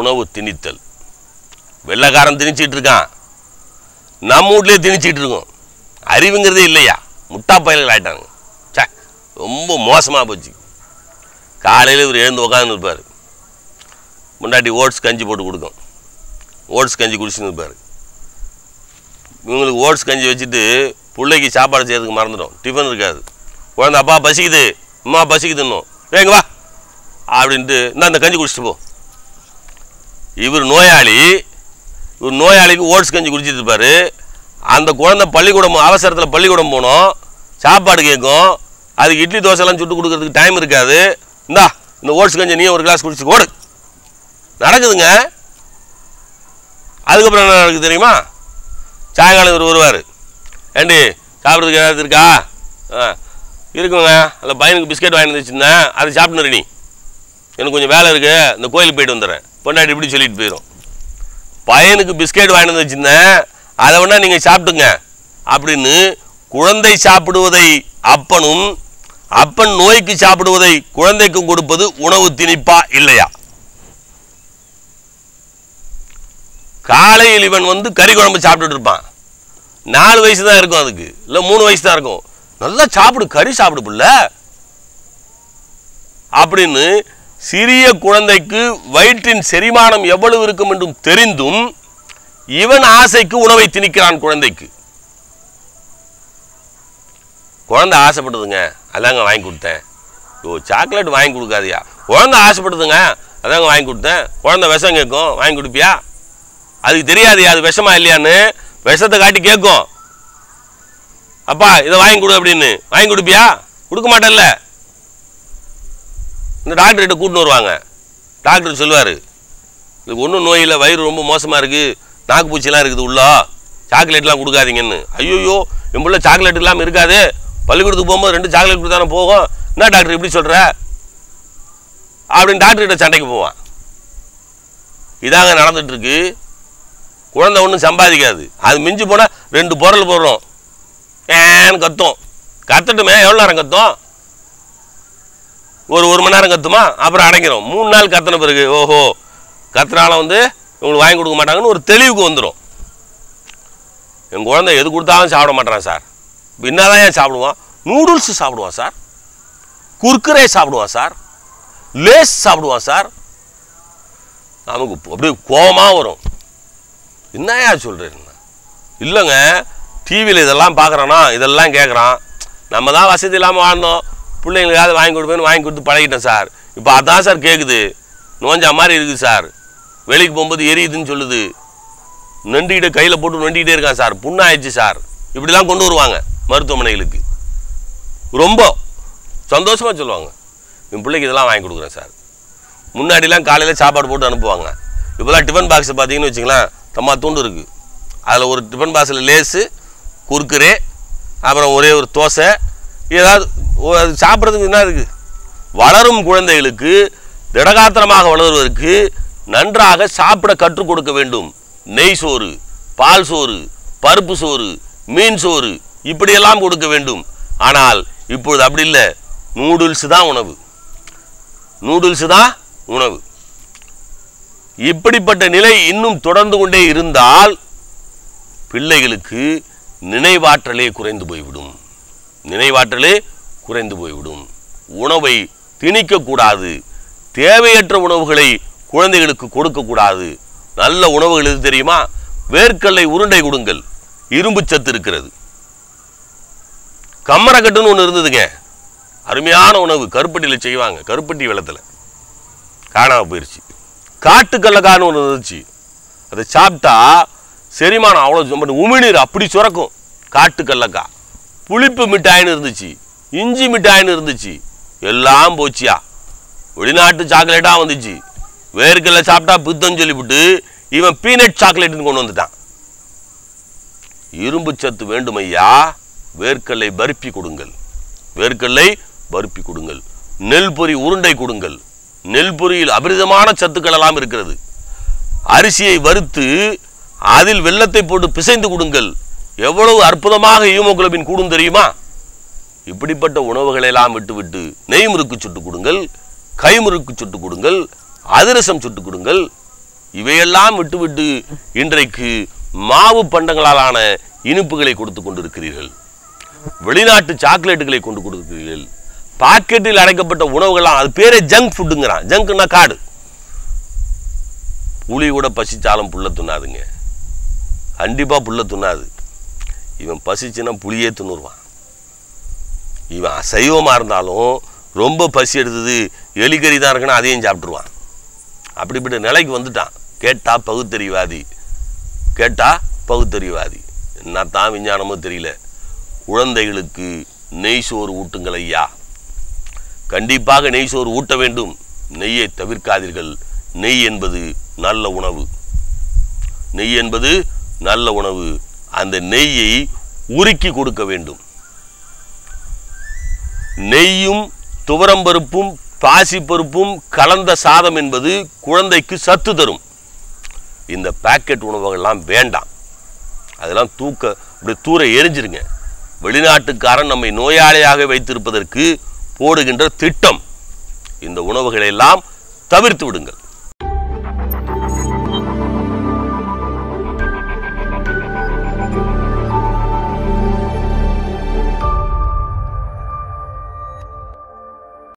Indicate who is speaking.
Speaker 1: உணவு திணித்தல். வெள்ளைக்காரன் திணிச்சிட்டு இருக்கான் நம்ம வீட்லேயே திணிச்சிட்டு இருக்கோம் அறிவுங்கிறதே இல்லையா? முட்டா பயல்கள் ஆகிட்டாங்க சே ரொம்ப மோசமாக போச்சு. காலையில் இவர் எழுந்து உட்காந்து இருப்பார். முன்னாடி ஓட்ஸ் கஞ்சி போட்டு கொடுக்கும். ஓட்ஸ் கஞ்சி குடிச்சுன்னு இருப்பார். இவங்களுக்கு ஓட்ஸ் கஞ்சி வச்சுட்டு பிள்ளைக்கு சாப்பாடு செய்யறதுக்கு மறந்துடும் டிஃபன் இருக்காது. குழந்தை அப்பா பசிக்குது. அம்மா பசிக்குதுன்னும். ஏங்க வா. அப்படின்ட்டு நான் அந்த கஞ்சி குடிச்சிட்டு போ. இவர் நோயாளி. இவர் நோயாளிக்கு ஓட்ஸ் கஞ்சி குடிச்சிருப்பார் அந்த குழந்தை பள்ளிக்கூடம் அவசரத்தில் பள்ளிக்கூடம் போகணும் சாப்பாடு கேட்கும். அதுக்கு இட்லி தோசைலாம் சுட்டு கொடுக்கறதுக்கு டைம் இருக்காது. இந்தா இந்த ஓட்ஸ் கஞ்சி நீ ஒரு கிளாஸ் குடிச்சு ஓடு. நடக்குதுங்க. அதுக்கப்புறம் என்ன நடக்குது தெரியுமா? சாயங்காலம் இவர் வருவார். ஏண்டி சாப்பிட்றதுக்கு ஏதாவது இருக்கா? ஆ இருக்குங்க. அந்த பையனுக்கு பிஸ்கெட் வாங்கி வச்சுருந்தேன். அது சாப்பிட்ணும் நீ. எனக்கு கொஞ்சம் வேலை இருக்குது இந்த கோயிலுக்கு போயிட்டு வந்துடுறேன். பொண்டாட்டி இப்படி சொல்லிட்டு போயிடும் பையனுக்கு பிஸ்கெட் வாங்கி வந்து வச்சுருந்தேன் அதை வேணால் நீங்கள் சாப்பிட்டுங்க. அப்படின்னு குழந்தை சாப்பிடுவதை அப்பனும் அப்பன் நோய்க்கு சாப்பிடுவதை குழந்தைக்கும் கொடுப்பது உணவு திணிப்பா இல்லையா? காலையில் இவன் வந்து கறி குழம்பு சாப்பிட்டுட்டு இருப்பான். நாலு வயசு தான் இருக்கும் அதுக்கு. இல்லை மூணு வயசு தான் இருக்கும். நல்லா சாப்பிடு கறி சாப்பிடு புள்ள. அப்படின்னு சிறிய குழந்தைக்கு வயிற்றின் செரிமானம் எவ்வளவு இருக்கும் என்றும் தெரிந்தும் இவன் ஆசைக்கு உணவை திணிக்கிறான் குழந்தைக்கு. குழந்தை ஆசைப்படுதுங்க அதாங்க வாங்கி கொடுத்தேன். ஓ சாக்லேட் வாங்கி கொடுக்காதியா? குழந்தை ஆசைப்படுதுங்க அதாங்க வாங்கி கொடுத்தேன். குழந்தை விஷம் கேட்கும் வாங்கி கொடுப்பியா? அதுக்கு தெரியாதியா அது விஷமா இல்லையான்னு? விஷத்தை காட்டி கேட்கும். அப்பா இதை வாங்கி கொடு அப்படின்னு. வாங்கி கொடுப்பியா? கொடுக்க மாட்டேன்ல. இந்த டாக்டர்கிட்ட கூட்டின்னு வருவாங்க. டாக்டர் சொல்லுவார் இதுக்கு ஒன்றும் நோய் இல்லை வயிறு ரொம்ப மோசமாக இருக்குது நாக்கு பூச்சிலாம் இருக்குது உள்ளா சாக்லேட்லாம் கொடுக்காதீங்கன்னு. ஐயோயோ என் பிள்ளை சாக்லேட் இல்லாமல் இருக்காது பள்ளிக்கூடத்துக்கு போகும்போது ரெண்டு சாக்லேட் கொடுத்தானே போகும். என்ன டாக்டர் இப்படி சொல்கிற அப்படின்னு டாக்டர்கிட்ட சண்டைக்கு போவான். இதாங்க நடந்துகிட்ருக்கு குழந்தை ஒன்றும் சம்பாதிக்காது. அது மிஞ்சி போனால் ரெண்டு பொருள் போடுறோம். ஏன்னு கத்தும். கத்தட்டுமே எவ்வளோ நேரம் கத்தும்? ஒரு ஒரு மணி நேரம் கத்துமா? அப்புறம் அடைக்கிறோம் மூணு நாள் கத்தின பிறகு ஓஹோ கத்துனால வந்து இவங்களுக்கு வாங்கி கொடுக்க மாட்டாங்கன்னு ஒரு தெளிவுக்கு வந்துடும் என் குழந்தை எது கொடுத்தாலும் சாப்பிட மாட்டேறான் சார். இப்போ என்னதான் ஏன் சாப்பிடுவான்? நூடுல்ஸ் சாப்பிடுவான் சார். குர்குரே சாப்பிடுவான் சார். லேஸ் சாப்பிடுவான் சார். நமக்கு அப்படியே கோபமாக வரும். என்னையா சொல்கிறேன் இல்லைங்க டிவியில் இதெல்லாம் பார்க்குறானா? இதெல்லாம் கேட்குறான். நம்ம தான் வசதி இல்லாமல் வாழ்ந்தோம். பிள்ளைங்களுக்காவது வாங்கி கொடுப்பேன்னு வாங்கி கொடுத்து பழகிட்டேன் சார். இப்போ அதான் சார் கேட்குது நோஞ்சா மாதிரி இருக்குது சார். வெளிக்கு போகும்போது எரியுதுன்னு சொல்லுது. நண்டிகிட்ட கையில் போட்டு நண்டிக்கிட்டே இருக்கான் சார். புண்ணாயிடுச்சு சார். இப்படிலாம் கொண்டு வருவாங்க மருத்துவமனைகளுக்கு. ரொம்ப சந்தோஷமாக சொல்லுவாங்க. என் பிள்ளைக்கு இதெல்லாம் வாங்கி கொடுக்குறேன் சார். முன்னாடிலாம் காலையில் சாப்பாடு போட்டு அனுப்புவாங்க. இப்போலாம் டிஃபன் பாக்ஸ் பார்த்தீங்கன்னு வச்சுங்களேன் தம்மா தூண்டு இருக்குது அதில் ஒரு டிஃபன் பாக்ஸில் லேஸு குறுக்குரே அப்புறம் ஒரே ஒரு தோசை ஏதாவது அது சாப்பிட்றதுக்கு என்ன இருக்குது வளரும் குழந்தைகளுக்கு திடகாத்திரமாக வளருவதற்கு நன்றாக சாப்பிட கற்றுக் கொடுக்க வேண்டும். நெய் சோறு பால் சோறு பருப்பு சோறு மீன் சோறு இப்படியெல்லாம் கொடுக்க வேண்டும். ஆனால் இப்பொழுது அப்படி இல்லை. நூடுல்ஸ் தான் உணவு. நூடுல்ஸ் தான் உணவு. இப்படிப்பட்ட நிலை இன்னும் தொடர்ந்து கொண்டே இருந்தால் பிள்ளைகளுக்கு நினைவாற்றலே குறைந்து போய்விடும். நினைவாற்றலே குறைந்து போய்விடும். உணவை திணிக்கக்கூடாது. தேவையற்ற உணவுகளை குழந்தைகளுக்கு கொடுக்கக்கூடாது. நல்ல உணவுகள் எது தெரியுமா? வேர்க்கடலை உருண்டை கொடுங்கள். இரும்பு சத்து இருக்கிறது. கம்மரக்கட்டுன்னு ஒன்று இருந்ததுங்க. அருமையான உணவு. கருப்பட்டியில் செய்வாங்க. கருப்பட்டி வெள்ளத்தில். காணாம போயிடுச்சு காட்டுக்கல்லக்கான்னு ஒன்று இருந்துச்சு. அதை சாப்பிட்டா செரிமானம் அவ்வளோ உமிழ்நீர் அப்படி சுரக்கும். காட்டுக்கல்லக்கா. புளிப்பு மிட்டாயின்னு இருந்துச்சு. இஞ்சி மிட்டாயின்னு இருந்துச்சு. எல்லாம் போச்சியா? வெளிநாட்டு சாக்லேட்டாக வந்துச்சு. வேர்க்கடலை சாப்பிட்டா பித்தம் சொல்லிவிட்டு இவன் பீனட் சாக்லேட்னு கொண்டு வந்துட்டான். இரும்பு சத்து வேண்டுமையா வேர்க்கல்லை பருப்பி கொடுங்கள். வேர்க்கல்லை பருப்பி கொடுங்கள். நெல் பொறி உருண்டை கொடுங்கள். நெல் பொறியில் அபரிதமான சத்துக்கள் எல்லாம் இருக்கிறது. அரிசியை வறுத்து அதில் வெள்ளத்தை போட்டு பிசைந்து கொடுங்கள். எவ்வளவு அற்புதமாக ஹீமோகுளோபின் கூடும் தெரியுமா? இப்படிப்பட்ட உணவுகளை எல்லாம் விட்டுவிட்டு நெய் முறுக்கு சுட்டு கொடுங்கள் கை முறுக்கு சுட்டு கொடுங்கள் அதிரசம் சுட்டு கொடுங்கள். இவையெல்லாம் விட்டுவிட்டு இன்றைக்கு மாவு பண்டங்களாலான இனிப்புகளை கொடுத்து கொண்டிருக்கிறீர்கள். வெளிநாட்டு சாக்லேட்டுகளை கொண்டு கொடுக்கிறீர்கள். பாக்கெட்டில் அடைக்கப்பட்ட உணவுகள்லாம் அது பேரே ஜங்க் ஃபுட்டுங்கிறான் ஜங்க்னா காடு. புளி கூட பசிச்சாலும் புல்ல துண்ணாதுங்க கண்டிப்பாக புல்ல துண்ணாது இவன் பசிச்சுன்னா புளியே துண்ணுருவான் இவன் அசைவமாக இருந்தாலும் ரொம்ப பசி எடுத்தது எலிக்கறி தான் இருக்குன்னா அதையும் சாப்பிட்ருவான் அப்படிப்பட்ட நிலைக்கு வந்துட்டான். கேட்டால் பகுத்தறிவாதி. கேட்டால் பகுத்தறிவாதி. என்ன தான் விஞ்ஞானமோ தெரியல. குழந்தைகளுக்கு நெய் சோறு ஊட்டுங்கள் ஐயா. கண்டிப்பாக நெய் சோறு ஊட்ட வேண்டும். நெய்யை தவிர்க்காதீர்கள். நெய் என்பது நல்ல உணவு. நெய் என்பது நல்ல உணவு. அந்த நெய்யை உருக்கி கொடுக்க வேண்டும். நெய்யும் துவரம்பருப்பும் பாசிப்பருப்பும் கலந்த சாதம் என்பது குழந்தைக்கு சத்து தரும். இந்த பாக்கெட் உணவுகள்லாம் வேண்டாம். அதெல்லாம் தூக்க இப்படி தூர எரிஞ்சிருங்க. வெளிநாட்டுக்காரன் நம்மை நோயாளியாக வைத்திருப்பதற்கு போடுகின்ற திட்டம். இந்த உணவுகளை எல்லாம் தவிர்த்து விடுங்கள்.